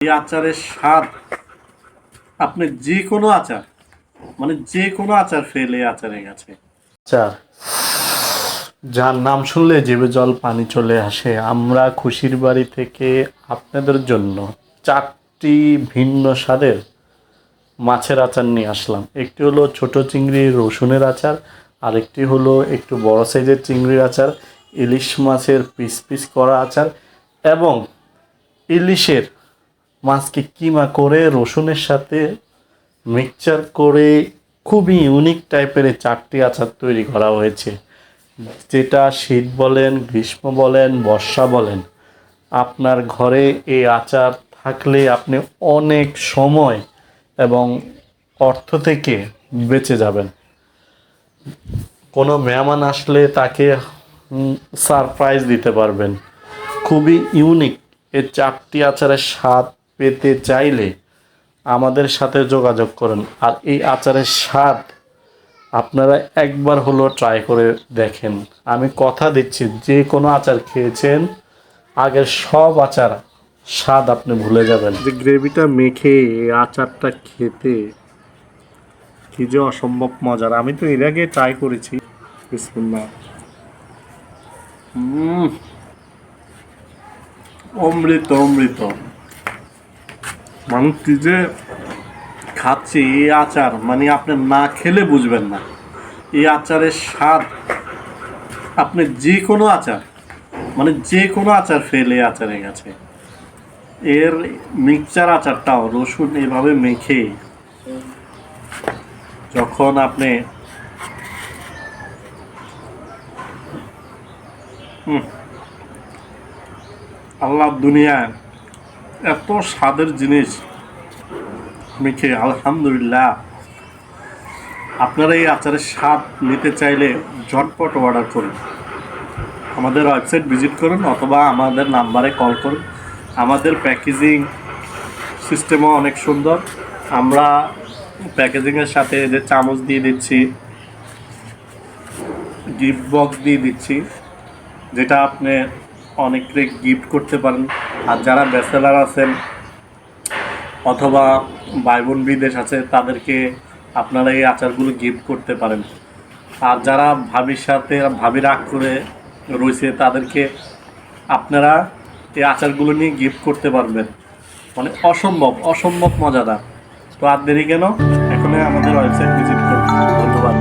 এই আচারের স্বাদ আপনি যে কোনো আচার মানে যে কোনো আচার ফেলে আচারের গেছে। আচার, যার নাম শুনলে জিভে জল পানি চলে আসে। আমরা খুশির বাড়ি থেকে আপনাদের জন্য চারটি ভিন্ন স্বাদের মাছের আচার নিয়ে আসলাম। একটি হলো ছোট চিংড়ি রসুনের আচার, আরেকটি হলো একটু বড় সাইজের চিংড়ির আচার, ইলিশ মাছের পিস পিস করা আচার এবং ইলিশের মাছকে কিমা করে, রসুনের সাথে মিক্সচার করে খুবই ইউনিক টাইপের এই চারটি আচার তৈরি করা হয়েছে। যেটা শীত বলেন, গ্রীষ্ম বলেন, বর্ষা বলেন, আপনার ঘরে এই আচার থাকলে আপনি অনেক সময় এবং অর্থ থেকে বেঁচে যাবেন। কোনো মেহমান আসলে তাকে সারপ্রাইজ দিতে পারবেন। খুবই ইউনিক এই চারটি আচারের স্বাদ পেতে চাইলে আমাদের সাথে যোগাযোগ করুন। আর এই আচারের স্বাদ আপনারা একবার হলো ট্রাই করে দেখেন। আমি কথা দিচ্ছি, যে কোনো আচার খেয়েছেন, আগের সব আচার স্বাদ আপনি ভুলে যাবেন। যে গ্রেভিটা মেখে আচারটা খেতে কি যে অসম্ভব মজার। আমি তো এর আগে ট্রাই করেছি। অমৃত অমৃত। মানুষ কি যে খাচ্ছে এই আচার? মানে আপনি না খেলে বুঝবেন না। এই আচারের স্বাদ, আপনি যে কোনো আচার মানে যে কোনো আচার ফেলে আচারে গেছে। এর মিক্সচার আচারটাও রসুন এভাবে মেখে যখন আপনি আল্লাহ দুনিয়ায় এত স্বাদের জিনিস। মেখে আলহামদুলিল্লাহ। আপনারা এই আচারের স্বাদ নিতে চাইলে ঝটপট অর্ডার করুন। আমাদের ওয়েবসাইট ভিজিট করুন অথবা আমাদের নাম্বারে কল করুন। আমাদের প্যাকেজিং সিস্টেমও অনেক সুন্দর। আমরা প্যাকেজিংয়ের সাথে যে চামচ দিয়ে দিচ্ছি গিফট বক্স দিয়ে দিচ্ছি, যেটা আপনি অনেককে গিফট করতে পারেন। আর যারা ব্যাচেলার আছেন অথবা ভাই বোন বিদেশ আছে, তাদেরকে আপনারা এই আচারগুলো গিফট করতে পারেন। আর যারা ভাবির সাথে ভাবি রাগ করে রয়েছে, তাদেরকে আপনারা এই আচারগুলো নিয়ে গিফট করতে পারবেন। মানে অসম্ভব অসম্ভব মজাদার। তো আর দেরি কেন? এখনই আমাদের ওয়েবসাইট ভিজিট করুন। ধন্যবাদ।